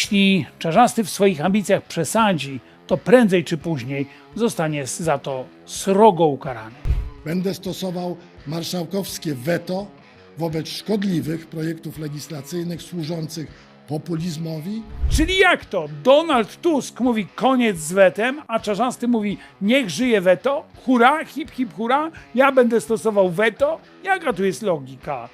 jeśli Czarzasty w swoich ambicjach przesadzi, to prędzej czy później zostanie za to srogo ukarany. Będę stosował marszałkowskie weto wobec szkodliwych projektów legislacyjnych służących populizmowi Czyli jak to? Donald Tusk mówi koniec z wetem, a Czarzasty mówi niech żyje weto? Hurra, hip hip hurra, ja będę stosował weto? Jaka tu jest logika?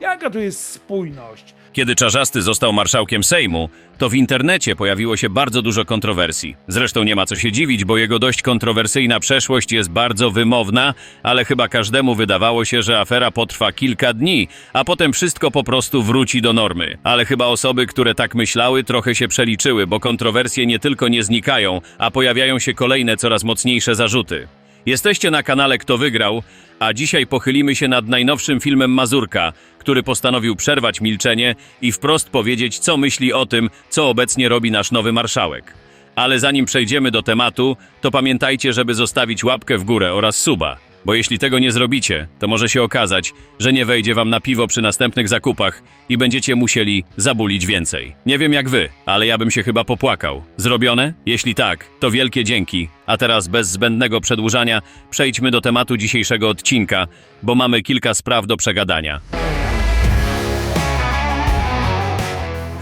Jaka tu jest spójność? Kiedy Czarzasty został marszałkiem Sejmu, to w internecie pojawiło się bardzo dużo kontrowersji. Zresztą nie ma co się dziwić, bo jego dość kontrowersyjna przeszłość jest bardzo wymowna, ale chyba każdemu wydawało się, że afera potrwa kilka dni, a potem wszystko po prostu wróci do normy. Ale chyba osoby, które tak myślały, trochę się przeliczyły, bo kontrowersje nie tylko nie znikają, a pojawiają się kolejne coraz mocniejsze zarzuty. Jesteście na kanale Kto Wygrał, a dzisiaj pochylimy się nad najnowszym filmem Mazurka, który postanowił przerwać milczenie i wprost powiedzieć, co myśli o tym, co obecnie robi nasz nowy marszałek. Ale zanim przejdziemy do tematu, to pamiętajcie, żeby zostawić łapkę w górę oraz suba, bo jeśli tego nie zrobicie, to może się okazać, że nie wejdzie wam na piwo przy następnych zakupach i będziecie musieli zabulić więcej. Nie wiem jak wy, ale ja bym się chyba popłakał. Zrobione? Jeśli tak, to wielkie dzięki. A teraz bez zbędnego przedłużania przejdźmy do tematu dzisiejszego odcinka, bo mamy kilka spraw do przegadania.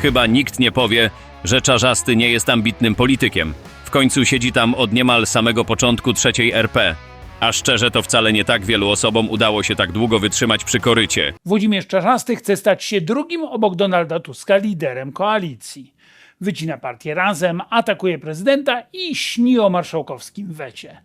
Chyba nikt nie powie, że Czarzasty nie jest ambitnym politykiem. W końcu siedzi tam od niemal samego początku trzeciej RP. A szczerze to wcale nie tak wielu osobom udało się tak długo wytrzymać przy korycie. Włodzimierz Czarzasty chce stać się drugim obok Donalda Tuska liderem koalicji. Wycina partię razem, atakuje prezydenta i śni o marszałkowskim wecie.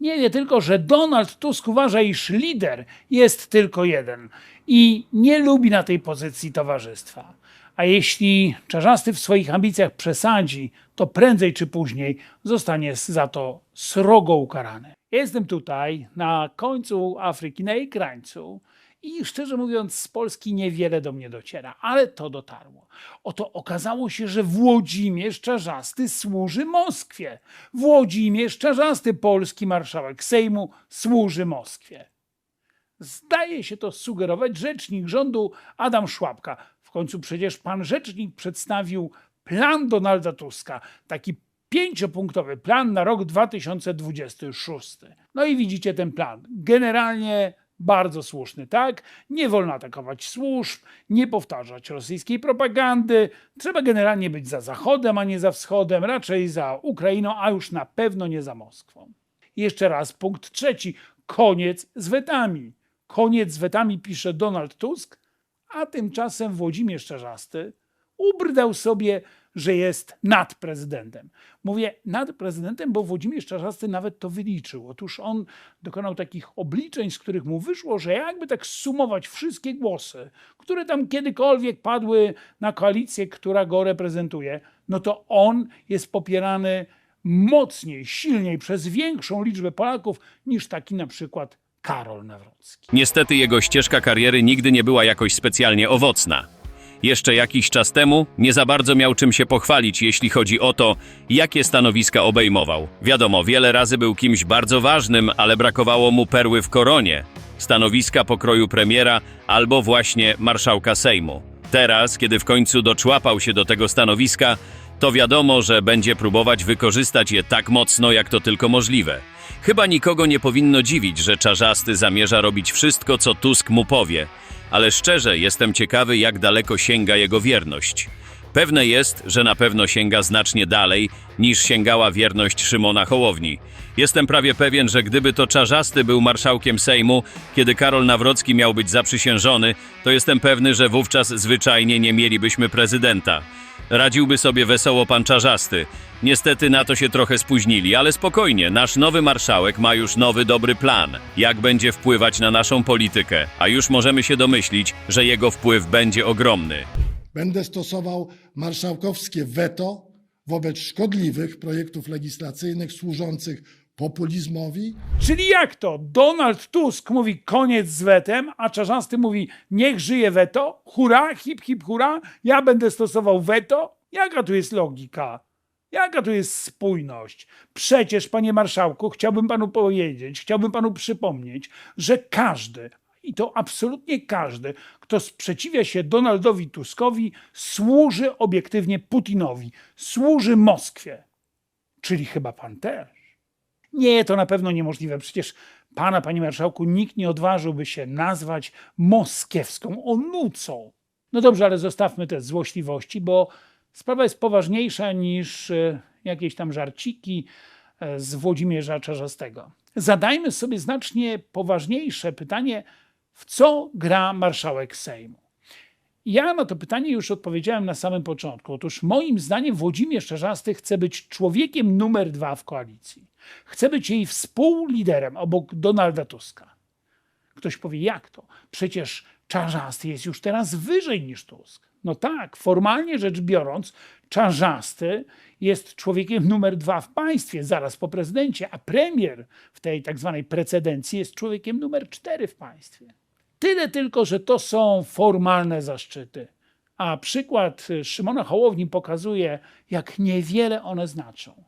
Nie wie tylko, że Donald Tusk uważa, iż lider jest tylko jeden i nie lubi na tej pozycji towarzystwa. A jeśli Czarzasty w swoich ambicjach przesadzi, to prędzej czy później zostanie za to srogo ukarany. Jestem tutaj, na końcu Afryki, na jej krańcu i szczerze mówiąc z Polski niewiele do mnie dociera, ale to dotarło. Oto okazało się, że Włodzimierz Czarzasty służy Moskwie. Włodzimierz Czarzasty, polski marszałek Sejmu, służy Moskwie. Zdaje się to sugerować rzecznik rządu Adam Szłapka. W końcu przecież pan rzecznik przedstawił plan Donalda Tuska, taki pięciopunktowy plan na rok 2026. No i widzicie ten plan. Generalnie bardzo słuszny, tak? Nie wolno atakować służb, nie powtarzać rosyjskiej propagandy. Trzeba generalnie być za Zachodem, a nie za Wschodem, raczej za Ukrainą, a już na pewno nie za Moskwą. Jeszcze raz punkt trzeci. Koniec z wetami. Koniec z wetami pisze Donald Tusk, a tymczasem Włodzimierz Czarzasty ubrydał sobie, że jest nad prezydentem. Mówię nad prezydentem, bo Włodzimierz Czarzasty nawet to wyliczył. Otóż on dokonał takich obliczeń, z których mu wyszło, że jakby tak sumować wszystkie głosy, które tam kiedykolwiek padły na koalicję, która go reprezentuje, no to on jest popierany mocniej, silniej przez większą liczbę Polaków niż taki na przykład Karol Nawrocki. Niestety jego ścieżka kariery nigdy nie była jakoś specjalnie owocna. Jeszcze jakiś czas temu nie za bardzo miał czym się pochwalić, jeśli chodzi o to, jakie stanowiska obejmował. Wiadomo, wiele razy był kimś bardzo ważnym, ale brakowało mu perły w koronie. Stanowiska pokroju premiera albo właśnie marszałka Sejmu. Teraz, kiedy w końcu doczłapał się do tego stanowiska, to wiadomo, że będzie próbować wykorzystać je tak mocno, jak to tylko możliwe. Chyba nikogo nie powinno dziwić, że Czarzasty zamierza robić wszystko, co Tusk mu powie, ale szczerze jestem ciekawy, jak daleko sięga jego wierność. Pewne jest, że na pewno sięga znacznie dalej niż sięgała wierność Szymona Hołowni. Jestem prawie pewien, że gdyby to Czarzasty był marszałkiem Sejmu, kiedy Karol Nawrocki miał być zaprzysiężony, to jestem pewny, że wówczas zwyczajnie nie mielibyśmy prezydenta. Radziłby sobie wesoło pan Czarzasty. Niestety na to się trochę spóźnili, ale spokojnie, nasz nowy marszałek ma już nowy dobry plan, jak będzie wpływać na naszą politykę, a już możemy się domyślić, że jego wpływ będzie ogromny. Będę stosował marszałkowskie weto wobec szkodliwych projektów legislacyjnych służących populizmowi Czyli jak to? Donald Tusk mówi koniec z wetem, a Czarzasty mówi niech żyje weto? Hurra, hip hip hurra, ja będę stosował weto? Jaka tu jest logika? Jaka tu jest spójność? Przecież, panie marszałku, chciałbym panu powiedzieć, chciałbym panu przypomnieć, że każdy, I to absolutnie każdy, kto sprzeciwia się Donaldowi Tuskowi, służy obiektywnie Putinowi, służy Moskwie. Czyli chyba pan też. Nie, to na pewno niemożliwe. Przecież pana, panie marszałku, nikt nie odważyłby się nazwać moskiewską onucą. No dobrze, ale zostawmy te złośliwości, bo sprawa jest poważniejsza niż e, jakieś tam żarciki e, z Włodzimierza Czarzastego. Zadajmy sobie znacznie poważniejsze pytanie, w co gra marszałek Sejmu. Ja na to pytanie już odpowiedziałem na samym początku. Otóż moim zdaniem Włodzimierz Czarzasty chce być człowiekiem numer dwa w koalicji. Chce być jej współliderem obok Donalda Tuska. Ktoś powie, jak to? Przecież Czarzasty jest już teraz wyżej niż Tusk. No tak, formalnie rzecz biorąc, Czarzasty jest człowiekiem numer dwa w państwie, zaraz po prezydencie, a premier w tej tak zwanej precedencji jest człowiekiem numer cztery w państwie. Tyle tylko, że to są formalne zaszczyty. A przykład Szymona Hołowni pokazuje, jak niewiele one znaczą.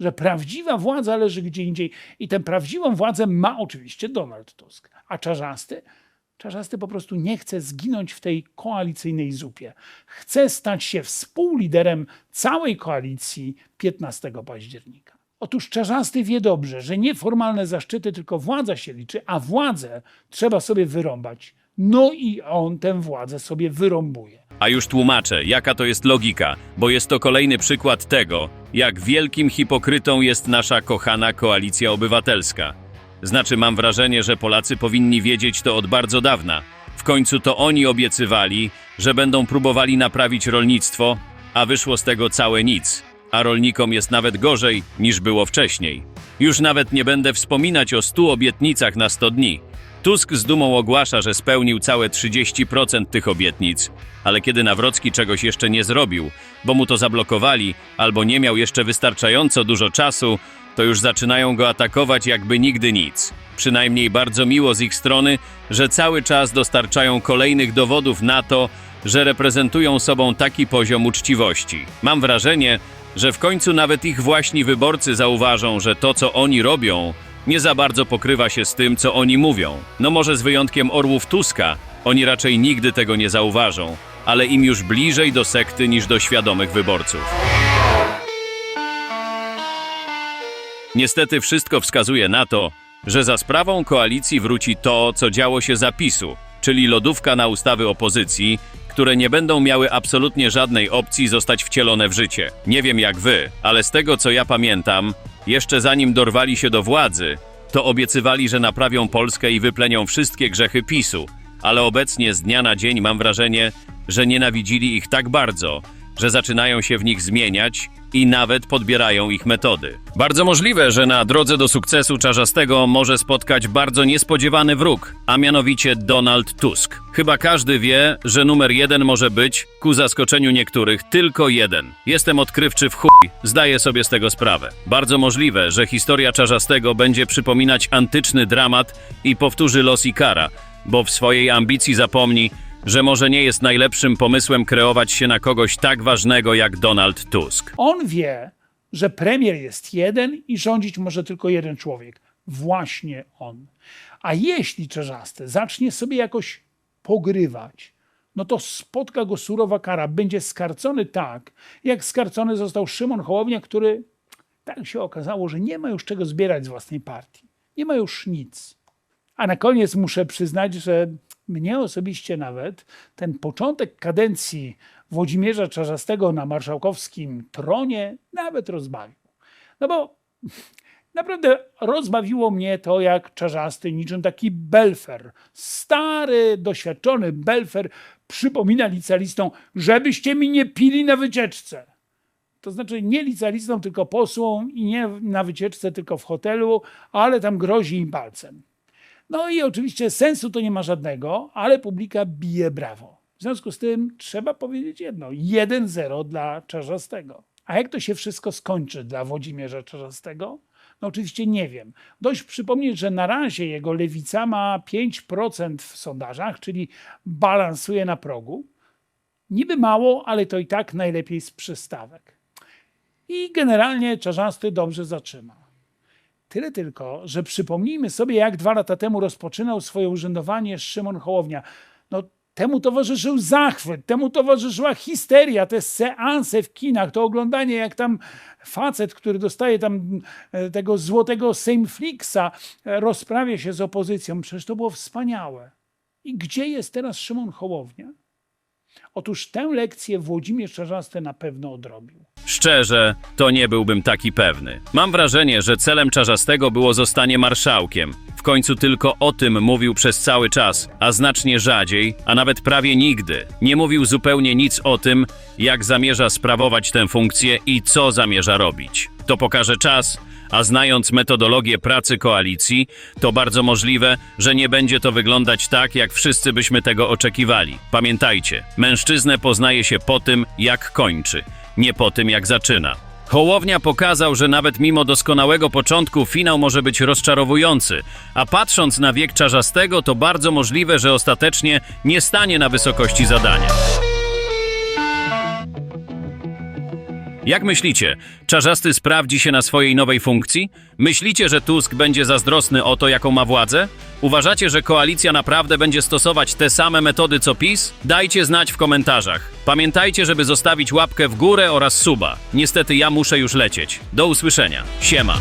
Że prawdziwa władza leży gdzie indziej i tę prawdziwą władzę ma oczywiście Donald Tusk. A Czarzasty? Czarzasty po prostu nie chce zginąć w tej koalicyjnej zupie. Chce stać się współliderem całej koalicji 15 października. Otóż Czarzasty wie dobrze, że nie formalne zaszczyty, tylko władza się liczy, a władzę trzeba sobie wyrąbać. No i on tę władzę sobie wyrąbuje. A już tłumaczę, jaka to jest logika, bo jest to kolejny przykład tego, jak wielkim hipokrytą jest nasza kochana koalicja obywatelska. Znaczy, mam wrażenie, że Polacy powinni wiedzieć to od bardzo dawna. W końcu to oni obiecywali, że będą próbowali naprawić rolnictwo, a wyszło z tego całe nic. A rolnikom jest nawet gorzej niż było wcześniej. Już nawet nie będę wspominać o 100 obietnicach na 100 dni. Tusk z dumą ogłasza, że spełnił całe 30% tych obietnic, ale kiedy Nawrocki czegoś jeszcze nie zrobił, bo mu to zablokowali albo nie miał jeszcze wystarczająco dużo czasu, to już zaczynają go atakować jakby nigdy nic. Przynajmniej bardzo miło z ich strony, że cały czas dostarczają kolejnych dowodów na to, że reprezentują sobą taki poziom uczciwości. Mam wrażenie, że w końcu nawet ich właśnie wyborcy zauważą, że to, co oni robią, nie za bardzo pokrywa się z tym, co oni mówią. No może z wyjątkiem orłów Tuska, oni raczej nigdy tego nie zauważą, ale im już bliżej do sekty niż do świadomych wyborców. Niestety wszystko wskazuje na to, że za sprawą koalicji wróci to, co działo się za PiSu, czyli lodówka na ustawy opozycji, które nie będą miały absolutnie żadnej opcji zostać wcielone w życie. Nie wiem jak wy, ale z tego co ja pamiętam, jeszcze zanim dorwali się do władzy, to obiecywali, że naprawią Polskę i wyplenią wszystkie grzechy PiSu, ale obecnie z dnia na dzień mam wrażenie, że nienawidzili ich tak bardzo, że zaczynają się w nich zmieniać i nawet podbierają ich metody. Bardzo możliwe, że na drodze do sukcesu Czarzastego może spotkać bardzo niespodziewany wróg, a mianowicie Donald Tusk. Chyba każdy wie, że numer jeden może być, ku zaskoczeniu niektórych, tylko jeden. Jestem odkrywczy w chuj, zdaję sobie z tego sprawę. Bardzo możliwe, że historia Czarzastego będzie przypominać antyczny dramat i powtórzy los Ikara, bo w swojej ambicji zapomni, że może nie jest najlepszym pomysłem kreować się na kogoś tak ważnego jak Donald Tusk. On wie, że premier jest jeden i rządzić może tylko jeden człowiek. Właśnie on. A jeśli Czerzasty zacznie sobie jakoś pogrywać, no to spotka go surowa kara. Będzie skarcony tak, jak skarcony został Szymon Hołownia, który tak się okazało, że nie ma już czego zbierać z własnej partii. Nie ma już nic. A na koniec muszę przyznać, że mnie osobiście nawet ten początek kadencji Włodzimierza Czarzastego na marszałkowskim tronie nawet rozbawił. No bo naprawdę rozbawiło mnie to, jak Czarzasty, niczym taki belfer, stary, doświadczony belfer, przypomina licealistom, żebyście mi nie pili na wycieczce. To znaczy nie licealistom, tylko posłom i nie na wycieczce, tylko w hotelu, ale tam grozi im palcem. No i oczywiście sensu to nie ma żadnego, ale publika bije brawo. W związku z tym trzeba powiedzieć jedno: 1-0 dla Czarzastego. A jak to się wszystko skończy dla Włodzimierza Czarzastego? No oczywiście nie wiem. Dość przypomnieć, że na razie jego lewica ma 5% w sondażach, czyli balansuje na progu. Niby mało, ale to i tak najlepiej z przystawek. I generalnie Czarzasty dobrze zaczyna. Tyle tylko, że przypomnijmy sobie, jak dwa lata temu rozpoczynał swoje urzędowanie Szymon Hołownia. No, temu towarzyszył zachwyt, temu towarzyszyła histeria, te seanse w kinach, to oglądanie, jak tam facet, który dostaje tam e, tego złotego Sejmflixa, e, rozprawia się z opozycją. Przecież to było wspaniałe. I gdzie jest teraz Szymon Hołownia? Otóż tę lekcję Włodzimierz Czarzasty na pewno odrobił. Szczerze, to nie byłbym taki pewny. Mam wrażenie, że celem Czarzastego było zostanie marszałkiem. W końcu tylko o tym mówił przez cały czas, a znacznie rzadziej, a nawet prawie nigdy. Nie mówił zupełnie nic o tym, jak zamierza sprawować tę funkcję i co zamierza robić. To pokaże czas, a znając metodologię pracy koalicji, to bardzo możliwe, że nie będzie to wyglądać tak, jak wszyscy byśmy tego oczekiwali. Pamiętajcie, mężczyznę poznaje się po tym, jak kończy, nie po tym, jak zaczyna. Hołownia pokazał, że nawet mimo doskonałego początku finał może być rozczarowujący, a patrząc na wiek czarzastego, to bardzo możliwe, że ostatecznie nie stanie na wysokości zadania. Jak myślicie, Czarzasty sprawdzi się na swojej nowej funkcji? Myślicie, że Tusk będzie zazdrosny o to, jaką ma władzę? Uważacie, że koalicja naprawdę będzie stosować te same metody co PiS? Dajcie znać w komentarzach. Pamiętajcie, żeby zostawić łapkę w górę oraz suba. Niestety ja muszę już lecieć. Do usłyszenia. Siema.